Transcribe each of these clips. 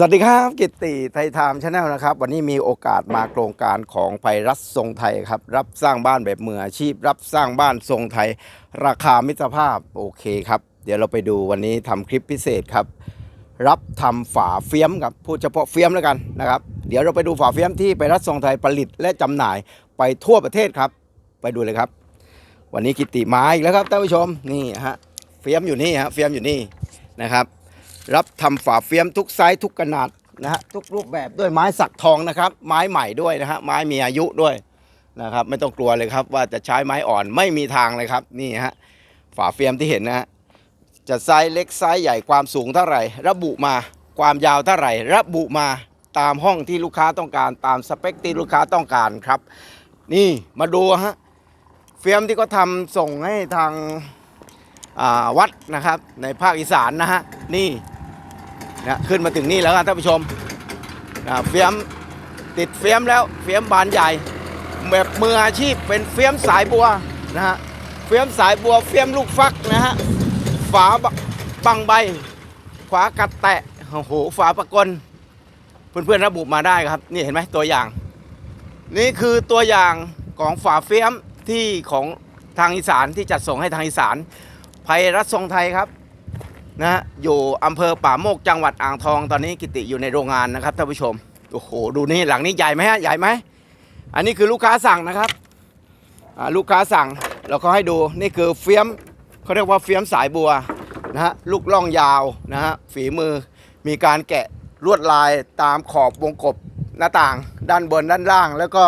สวัสดีครับกิตติไทยไทม์ชาแนลนะครับ วันนี้มีโอกาสมาโครงการของไพรัสทรงไทยครับ รับสร้างบ้านแบบมืออาชีพ รับสร้างบ้านทรงไทย ราคามิตรภาพโอเคครับ เดี๋ยวเราไปดูวันนี้ทำคลิปพิเศษครับ รับทำฝาเฟียมครับพูดเฉพาะเฟียมแล้วกันนะครับ เดี๋ยวเราไปดูฝาเฟียมที่ไพรัสทรงไทยผลิตและจำหน่ายไปทั่วประเทศครับ ไปดูเลยครับ วันนี้กิตติมาอีกแล้วครับท่านผู้ชมนี่ฮะเฟียมอยู่นี่ฮะเฟียมอยู่นี่นะครับ รับทำฝาเฟียมทุกไซส์ทุกขนาดนะฮะทุกรูปแบบด้วยไม้สักทองนะครับ ไม้ใหม่ด้วยนะฮะไม้มีอายุด้วยนะครับ ไม่ต้องกลัวเลยครับ ว่าจะใช้ไม้อ่อนไม่มีทางเลยครับนี่ฮะฝาเฟียมที่เห็นนะฮะจะไซส์เล็กไซส์ใหญ่ความสูงเท่าไหร่ ระบุมาความยาวเท่าไหร่ ระบุมาตามห้องที่ลูกค้าต้องการตามสเปคที่ลูกค้าต้องการครับ นี่มาดูฮะเฟียมที่เขาทำส่งให้ทางาวัดนะครับในภาคอีสานนะฮะนี่ นะขึ้นมาถึงนี่แล้วครับท่านผู้ชมนะเฟียมติดเฟียมแล้วเฟียมบานใหญ่แบบมืออาชีพเป็นเฟียมสายบัวนะฮะเฟียมสายบัวเฟียมลูกฟักนะฮะฝาบังใบ ขวากัดแตะโอ้โหฝาประกลเพื่อนๆระบุมาได้ครับ นี่เห็นไหมตัวอย่าง นี่คือตัวอย่างของฝาเฟียมที่ของทางอีสานที่จัดส่งให้ทางอีสานไพรัสทรงไทยครับ นะฮะอยู่อำเภอป่าโมกจังหวัดอ่างทอง ตอนนี้กิติอยู่ในโรงงานนะครับท่านผู้ชมโอ้โหดูนี่หลังนี้ใหญ่ไหมฮะใหญ่ไหมอันนี้คือลูกค้าสั่งนะครับลูกค้าสั่งเราก็ให้ดูนี่คือเฟียมเขาเรียกว่าเฟียมสายบัวนะฮะลูกล่องยาวนะฮะฝีมือมีการแกะลวดลายตามขอบวงกบหน้าต่าง ด้านบนด้านล่าง แล้วก็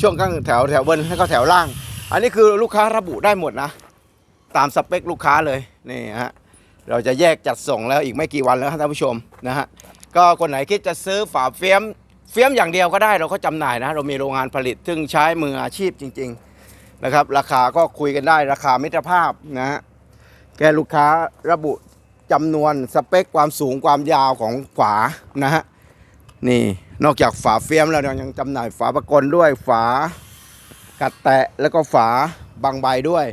ช่วงข้างแถวแถวบนแล้วก็แถวล่าง อันนี้คือลูกค้าระบุได้หมดนะ ตามสเปคลูกค้าเลยนี่ฮะ เราจะแยกจัดส่งแล้วอีกไม่กี่วันแล้วครับท่านผู้ชมนะฮะก็คนไหนคิดจะซื้อฝาเฟียมเฟียมอย่างเดียวก็ได้เราก็จำหน่ายนะ เรามีโรงงานผลิตซึ่งใช้มืออาชีพจริง ๆนะครับ ราคาก็คุยกันได้ราคามิตรภาพนะฮะแกลูกค้าระบุจำนวนสเปคความสูงความยาวของฝานะฮะนี่นอกจากฝาเฟียมแล้วเรายังจำหน่ายฝาประกลด้วยฝากัดแตะแล้วก็ฝาบางใบด้วย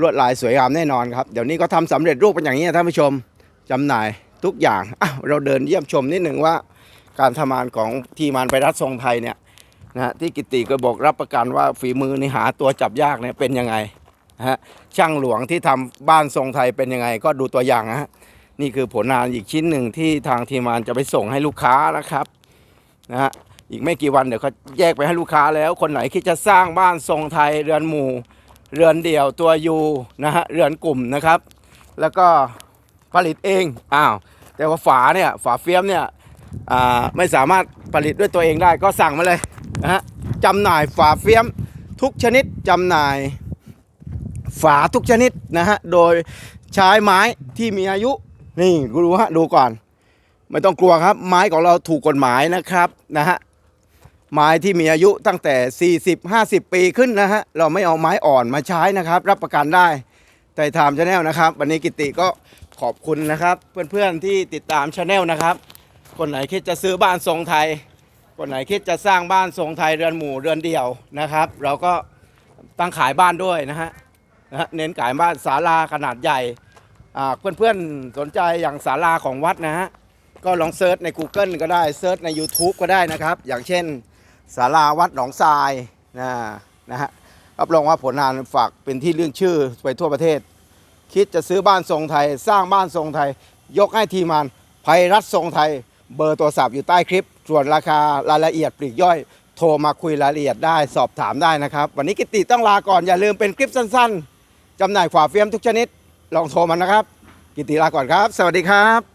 ลวดลายสวยงามแน่นอนครับ เดี๋ยวนี้ก็ทำสำเร็จรูปเป็นอย่างนี้นะท่านผู้ชมจำหน่ายทุกอย่างอะเราเดินเยี่ยมชมนิดหนึ่งว่า การทำงานของทีมานไปรัฐทรงไทยเนี่ยนะที่กิติก็บอกรับประกันว่าฝีมือนี่หาตัวจับยากเนี่ยเป็นยังไงฮะช่างหลวงที่ทำบ้านทรงไทยเป็นยังไง ก็ดูตัวอย่างนะฮะนี่คือผลงานอีกชิ้นหนึ่งที่ทางทีมงานจะไปส่งให้ลูกค้านะครับนะฮะอีกไม่กี่วันเดี๋ยวเขาแยกไปให้ลูกค้าแล้ว คนไหนคิดจะสร้างบ้านทรงไทยเรือนหมู่ เรือนเดี่ยวตัวยูนะฮะเรือนกลุ่มนะครับ แล้วก็ผลิตเองอ้าวแต่ว่าฝาเนี่ยฝาเฟียมเนี่ยอ่าไม่สามารถผลิตด้วยตัวเองได้ก็สั่งมาเลยนะฮะจำหน่ายฝาเฟียมทุกชนิดจำหน่ายฝาทุกชนิดนะฮะโดยใช้ไม้ที่มีอายุนี่ดูฮะดูก่อน ไม่ต้องกลัวครับ ไม้ของเราถูกกฎหมายนะครับนะฮะ ไม้ที่มีอายุตั้งแต่ 40 50 ปีขึ้นนะฮะ เราไม่เอาไม้อ่อนมาใช้นะครับ รับประกันได้ไต่ถามชาแนลนะครับ วันนี้กิติก็ขอบคุณนะครับ เพื่อนๆที่ติดตามชาแนลนะครับ คนไหนคิดจะซื้อบ้านทรงไทย คนไหนคิดจะสร้างบ้านทรงไทยเรือนหมู่เรือนเดี่ยวนะครับ เราก็ตั้งขายบ้านด้วยนะฮะนะฮะเน้นขายบ้านศาลาขนาดใหญ่อ่าเพื่อนๆสนใจอย่างศาลาของวัดนะฮะก็ลองเซิร์ชใน Google ก็ได้เซิร์ชใน YouTube ก็ได้นะครับ อย่างเช่น ศาลาวัดหนองทรายนะนะฮะรับรองว่าผลงานฝากเป็นที่เรื่องชื่อไปทั่วประเทศ คิดจะซื้อบ้านทรงไทย สร้างบ้านทรงไทย ยกให้ทีมงานไพรัตทรงไทย เบอร์โทรศัพท์อยู่ใต้คลิป ส่วนราคารายละเอียดปลีกย่อย โทรมาคุยรายละเอียดได้สอบถามได้นะครับ วันนี้กิติต้องลาก่อนอย่าลืมเป็นคลิปสั้น ๆจำหน่ายขวาเฟียมทุกชนิด ลองโทรมานะครับ กิติลาก่อนครับ สวัสดีครับ